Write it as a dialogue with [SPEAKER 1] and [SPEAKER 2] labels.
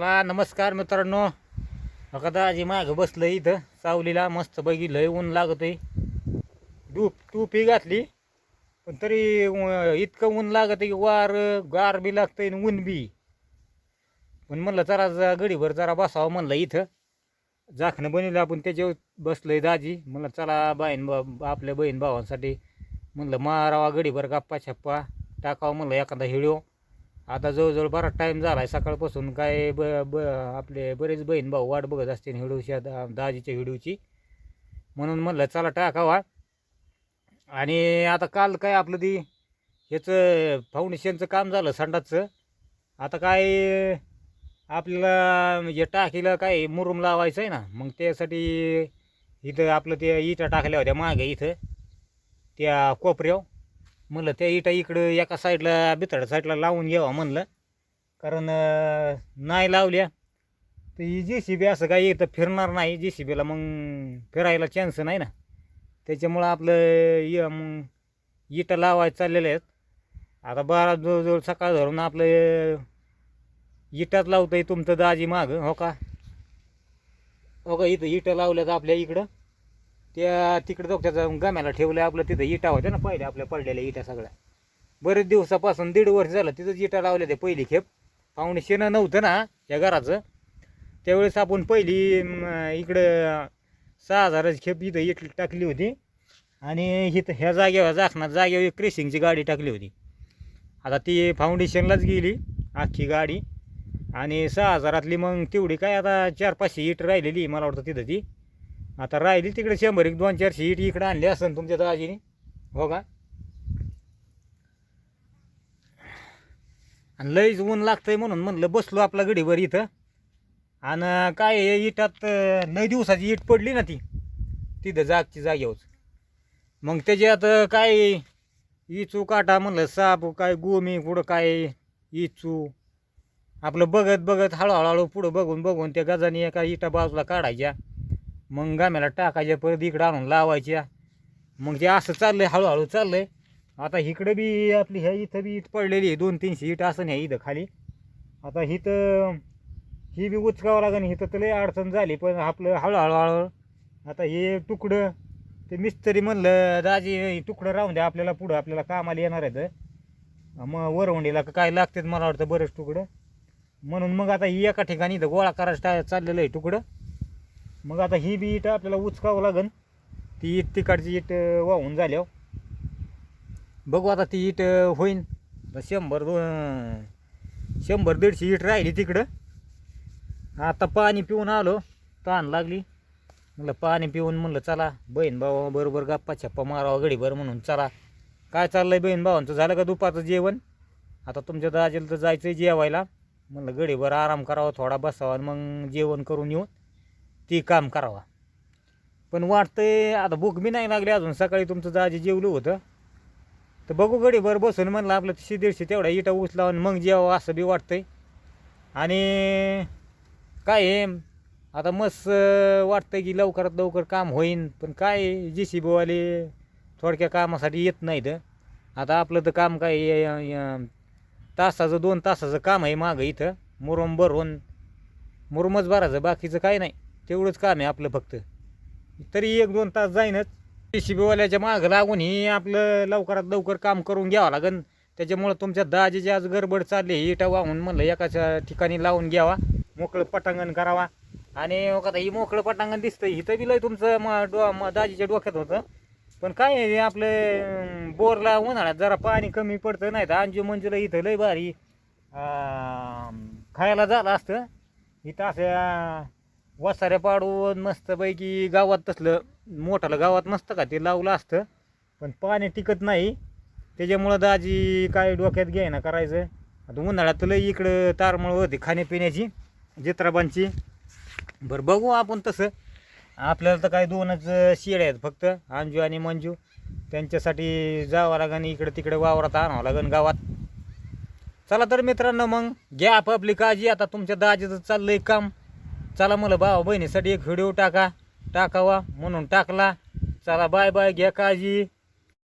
[SPEAKER 1] मला नमस्कार मित्रांनो. बघा दाजी मागं बसलं इथं. सावलीला मस्त पैकी लय ऊन लागत आहे टूप टूपी घातली. पण तरी इतकं ऊन लागत आहे की वार गार बी लागतं आणि ऊन बी. पण म्हणलं जरा जरा गडीभर जरा बसावं म्हणलं इथं. जाखणं बनवलं आपण त्याच्यावर बसलंय दाजी. म्हणलं चला बहीण बा आपल्या बहीण भावांसाठी. म्हणलं मारावा गडीभर गप्पा छप्पा टाकावं म्हणलं एखादा हिडिओ आता जवळजवळ बराच टाईम झाला आहे सकाळपासून काय ब ब आपले बरेच बहीण भाऊ वाट बघत असतील हिडूच्या दा दाजीच्या हिडूची. म्हणून म्हणलं चला टाकावा आणि आता काल काय आपलं ती ह्याचं फाउंडेशनचं काम झालं संडासचं. आता काय आपल्याला म्हणजे टाकीला काय मुरूम लावायचं आहे ना. मग त्यासाठी इथं आपलं ते इटा टाकल्या होत्या मागे इथं. त्या कोपऱ्यावर. म्हणलं त्या इटा इकडं एका साईडला बिथाड साईडला लावून घ्यावा म्हणलं. कारण नाही लावल्या तर ही जे सी बी असं काही इथं फिरणार नाही. जे सी बीला मग फिरायला चान्स नाही ना. त्याच्यामुळं आपलं य मग इटा लावायचं चाललेले आहेत. आता बारा जवळजवळ सकाळ धरून आपलं इटाच लावतंय तुमचं दाजी मागं हो का? हो का इथं इटं लावल्यात आपल्या इकडं? त्या तिकडं डोक्याचा गम्याला ठेवलं आपलं तिथं इटा होत्या ना पहिल्या आपल्या पडलेल्या इटा सगळ्या. बरेच दिवसापासून दीड वर्ष झालं तिथंच इटा लावल्या ते पहिली खेप. फाउंडेशन नव्हतं ना या घराचं. त्यावेळेस आपण पहिली इकडं सहा हजाराची खेप इथं इट टाकली होती. आणि इथं ह्या जागेवर जाखणार जागेवर क्रेशिंगची गाडी टाकली होती. आता ती फाउंडेशनलाच गेली अख्खी गाडी. आणि सहा हजारातली मग तेवढी काय आता चार पाचशे इट राहिलेली मला वाटतं तिथं ती. आता राहिली तिकडे शंभर एक दोन चारशे इट इकडे आणली असेल तुमच्या दाजीने. हो का? आणि लईच ऊन लागतंय म्हणून म्हणलं बसलो आपला गडीवर इथं. आणि काय इटात नऊ दिवसाची इट पडली ना ती. तिथं जागची जागेवर मग त्याच्यात काय इचू काटा म्हणलं साप काय गोमी कुठं काय इचू. आपलं बघत बघत हळूहळू हळू पुढं बघून बघून त्या गजाने एका इटा बाजूला काढायच्या. मग गाम्याला टाकायच्या परत इकडं आणून लावायच्या. मग ते असं चाललंय हळूहळू चाललंय. आता इकडं बी आपली ह्या इथं बी इट पडलेली आहे दोन तीनशे इट असं नाही इथं खाली. आता इथं ही बी उचकावं लागेल इथं तर लई अडचण झाली पण आपलं हळूहळू हळूहळू. आता हे तुकडं ते मिस्त्री म्हणलं दाजी तुकडं राहून द्या आपल्याला पुढं आपल्याला कामाला येणार आहेत. मग वरवंडीला काय लागतात मला वाटतं बरेच तुकडं. म्हणून मग आता ही एका ठिकाणी इथं गोळा करायचं टा- चाललेलं आहे तुकडं. मग आता ही बी इट आपल्याला उचकावं लागन. ती इट तिकडची इट वाहून झाल्यावर. बघू आता ती इट होईन. शंभर दोन शंभर दीडशे इट राहिली तिकडं. आता पाणी पिऊन आलो ताण लागली. म्हणलं पाणी पिऊन म्हणलं चला बहीण भावा बरोबर गप्पा छप्पा मारावा गडीभर म्हणून चला. काय चाललंय बहीण भावांचं झालं का दुपारचं जेवण? आता तुमच्या दाजेला तर जायचं जेवायला. म्हणलं गडीभर आराम करावा थोडा बसावा आणि मग जेवण करून येऊन. ती काम करावा. पण वाटतंय आता भूक बी नाही लागली अजून. सकाळी तुमचं दाजी जेवलं होतं तर बघू गडीभर बसून म्हणलं आपलं तशी दीडशे तेवढा इटा उचलावं मग जेवावं असं बी वाटतंय. आणि काय आहे आता मस्त वाटतं की लवकरात लवकर काम होईन. पण काय जी सी बीवाले थोडक्या कामासाठी येत नाहीत. आता आपलं तर काम काय तासाचं दोन तासाचं काम आहे मागं इथं. मुरुम भरून मुरमच भरायचं बाकीचं काय नाही. तेवढंच कारण आहे आपलं फक्त. तरी एक दोन तास जाईनच. जी सी बीवाल्याच्या मागं लागून ही आपलं लवकरात लवकर काम करून घ्यावं लागन. त्याच्यामुळं तुमच्या दाजीची आज गडबड चालली ही इटा वाहून म्हणलं एकाच ठिकाणी लावून घ्यावा. मोकळं पटांगण करावा. आणि आता ही मोकळं पटांगण दिसतं इथं बी तुमचं म डो म दाजीच्या डोक्यात होतं. पण काय आहे आपलं बोरला उन्हाळ्यात जरा पाणी कमी पडतं. नाही तर अंजू मंजूला इथं लय भारी खायला झालं असतं. इथं असं वसाऱ्या पाडून मस्तपैकी गावात तसलं मोठाला गावात नसतं का ते लावलं असतं पण पाणी टिकत नाही. त्याच्यामुळं दाजी काय डोक्यात घ्यायना करायचं. आता उन्हाळ्यात इकडं तारमळ होती खाण्यापिण्याची जित्राबांची. बरं बघू आपण तसं. आपल्याला तर काय दोनच शेळ्या आहेत फक्त अंजू आणि मंजू. त्यांच्यासाठी जावं लागन इकडं तिकडं वावरात आणावं लागेल गावात. चला तर मित्रांनो मग घ्या आपापली काळजी आता तुमच्या दाजीचं चाललं आहे काम. चला मला भावा बहिणीसाठी एक व्हिडिओ टाका. टाकावा म्हणून टाकला. चला बाय बाय घ्या काळजी.